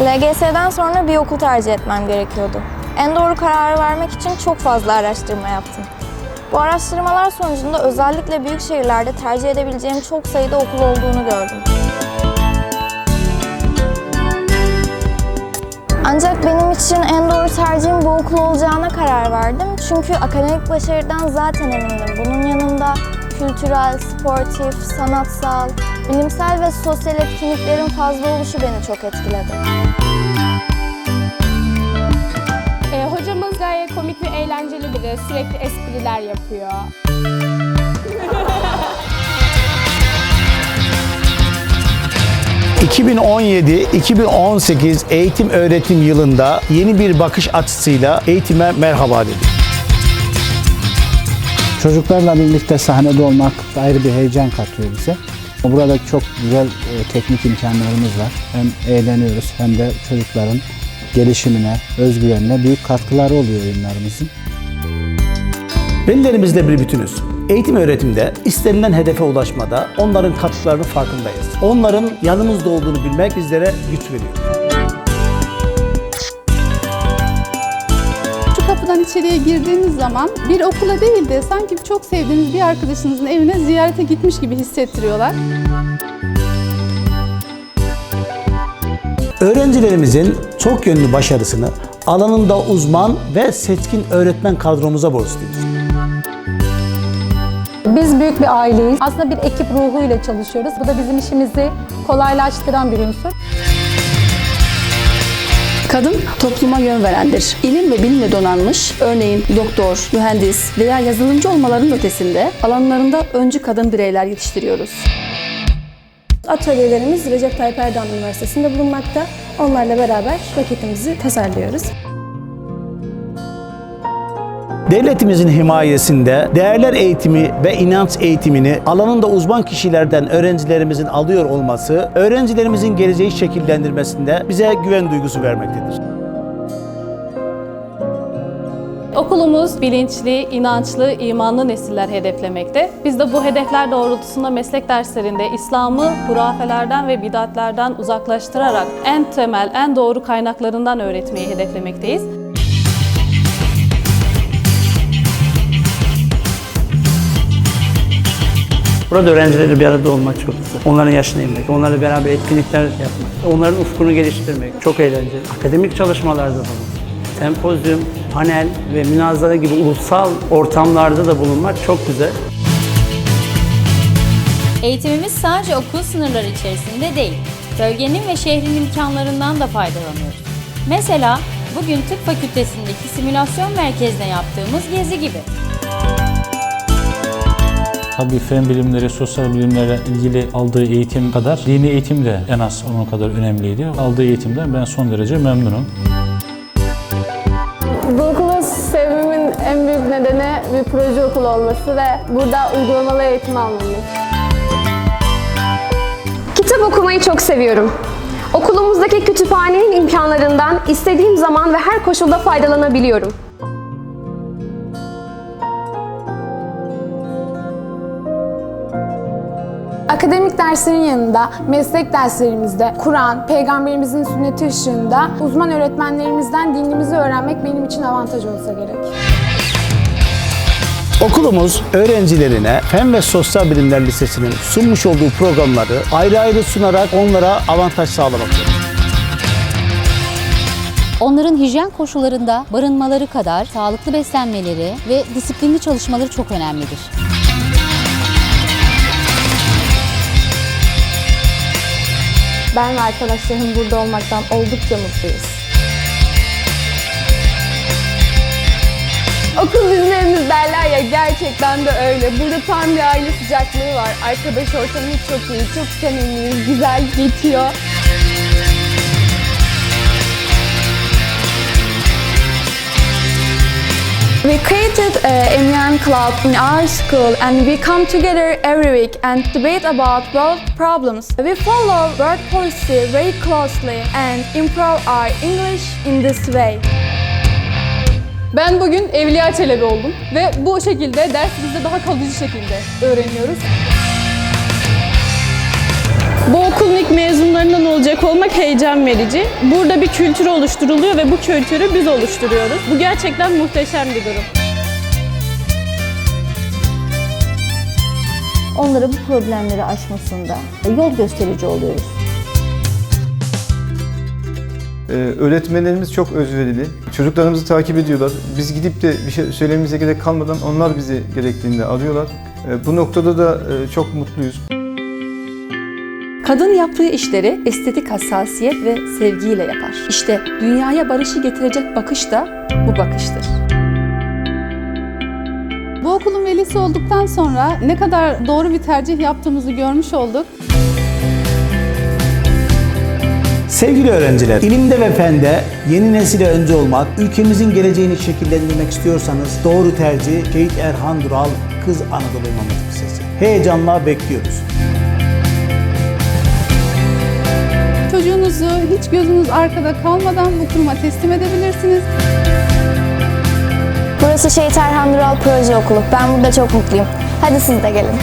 LGS'den sonra bir okul tercih etmem gerekiyordu. En doğru kararı vermek için çok fazla araştırma yaptım. Bu araştırmalar sonucunda özellikle büyük şehirlerde tercih edebileceğim çok sayıda okul olduğunu gördüm. Ancak benim için en doğru tercihim bu okul olacağına karar verdim. Çünkü akademik başarıdan zaten emindim. Bunun yanında kültürel, sportif, sanatsal, bilimsel ve sosyal etkinliklerin fazla oluşu beni çok etkiledi. Ee, hocamız gayet komik ve eğlenceli biri. Sürekli espriler yapıyor. ...2017-2018 eğitim öğretim yılında yeni bir bakış açısıyla eğitime merhaba dedi. Çocuklarla birlikte sahnede olmak ayrı bir heyecan katıyor bize. Burada çok güzel e, teknik imkanlarımız var. Hem eğleniyoruz hem de çocukların gelişimine, özgüvenine büyük katkıları oluyor oyunlarımızın. Velilerimizle bir bütünüz. Eğitim öğretimde istenilen hedefe ulaşmada onların katkılarının farkındayız. Onların yanımızda olduğunu bilmek bizlere güç veriyor. İçeriye girdiğiniz zaman bir okula değil de sanki çok sevdiğiniz bir arkadaşınızın evine ziyarete gitmiş gibi hissettiriyorlar. Öğrencilerimizin çok yönlü başarısını alanında uzman ve seçkin öğretmen kadromuza borçluyuz. Biz büyük bir aileyiz. Aslında bir ekip ruhuyla çalışıyoruz. Bu da bizim işimizi kolaylaştıran bir unsur. Kadın topluma yön verendir. İlim ve bilimle donanmış, örneğin doktor, mühendis veya yazılımcı olmalarının ötesinde alanlarında öncü kadın bireyler yetiştiriyoruz. Atölyelerimiz Recep Tayyip Erdoğan Üniversitesi'nde bulunmakta. Onlarla beraber maketimizi tasarlıyoruz. Devletimizin himayesinde değerler eğitimi ve inanç eğitimini alanında uzman kişilerden öğrencilerimizin alıyor olması, öğrencilerimizin geleceği şekillendirmesinde bize güven duygusu vermektedir. Okulumuz bilinçli, inançlı, imanlı nesiller hedeflemekte. Biz de bu hedefler doğrultusunda meslek derslerinde İslam'ı hurafelerden ve bidatlerden uzaklaştırarak en temel, en doğru kaynaklarından öğretmeyi hedeflemekteyiz. Burada öğrencilerle bir arada olmak çok güzel. Onların yaşına inmek, onlarla beraber etkinlikler yapmak, onların ufkunu geliştirmek çok eğlenceli. Akademik çalışmalarda bulunmak, sempozyum, panel ve münazara gibi ulusal ortamlarda da bulunmak çok güzel. Eğitimimiz sadece okul sınırları içerisinde değil, bölgenin ve şehrin imkanlarından da faydalanıyoruz. Mesela bugün tıp fakültesindeki simülasyon merkezine yaptığımız gezi gibi. Tabii fen bilimleri, sosyal bilimlerle ilgili aldığı eğitim kadar dini eğitim de en az onun kadar önemliydi. Aldığı eğitimden ben son derece memnunum. Bu okulu sevmemin en büyük nedeni bir proje okulu olması ve burada uygulamalı eğitim almamız. Kitap okumayı çok seviyorum. Okulumuzdaki kütüphanenin imkanlarından istediğim zaman ve her koşulda faydalanabiliyorum. Akademik derslerin yanında meslek derslerimizde Kur'an, peygamberimizin sünneti ışığında uzman öğretmenlerimizden dinimizi öğrenmek benim için avantaj olsa gerek. Okulumuz öğrencilerine Fen ve Sosyal Bilimler Lisesi'nin sunmuş olduğu programları ayrı ayrı sunarak onlara avantaj sağlamaktadır. Onların hijyen koşullarında barınmaları kadar sağlıklı beslenmeleri ve disiplinli çalışmaları çok önemlidir. Ben ve arkadaşlarım burada olmaktan oldukça mutluyuz. Okul bizim evimiz derler ya gerçekten de öyle. Burada tam bir aile sıcaklığı var. Arkadaş ortamı çok iyi, çok samimiyiz, güzel geçiyor. We created a MUN club in our school and we come together every week and debate about world problems. We follow world policy very closely and improve our English in this way. Ben bugün Evliya Çelebi oldum ve bu şekilde dersimizde daha kalıcı şekilde öğreniyoruz. Bu okulun ilk mezunlarından olacak olmak heyecan verici. Burada bir kültür oluşturuluyor ve bu kültürü biz oluşturuyoruz. Bu gerçekten muhteşem bir durum. Onlara bu problemleri aşmasında yol gösterici oluyoruz. Ee, öğretmenlerimiz çok özverili. Çocuklarımızı takip ediyorlar. Biz gidip de bir şey söylememize gerek kalmadan onlar bizi gerektiğinde arıyorlar. Ee, bu noktada da e, çok mutluyuz. Kadın yaptığı işleri estetik hassasiyet ve sevgiyle yapar. İşte dünyaya barışı getirecek bakış da bu bakıştır. Bu okulun velisi olduktan sonra ne kadar doğru bir tercih yaptığımızı görmüş olduk. Sevgili öğrenciler, ilimde ve fende yeni nesile önce olmak, ülkemizin geleceğini şekillendirmek istiyorsanız doğru tercih Şehit Erhan Dural Kız Anadolu İmam Hatip Lisesi. Heyecanla bekliyoruz. Çocuğunuzu hiç gözünüz arkada kalmadan bu kuruma teslim edebilirsiniz. Burası Şehit Erhan Dural Proje Okulu. Ben burada çok mutluyum. Hadi siz de gelin.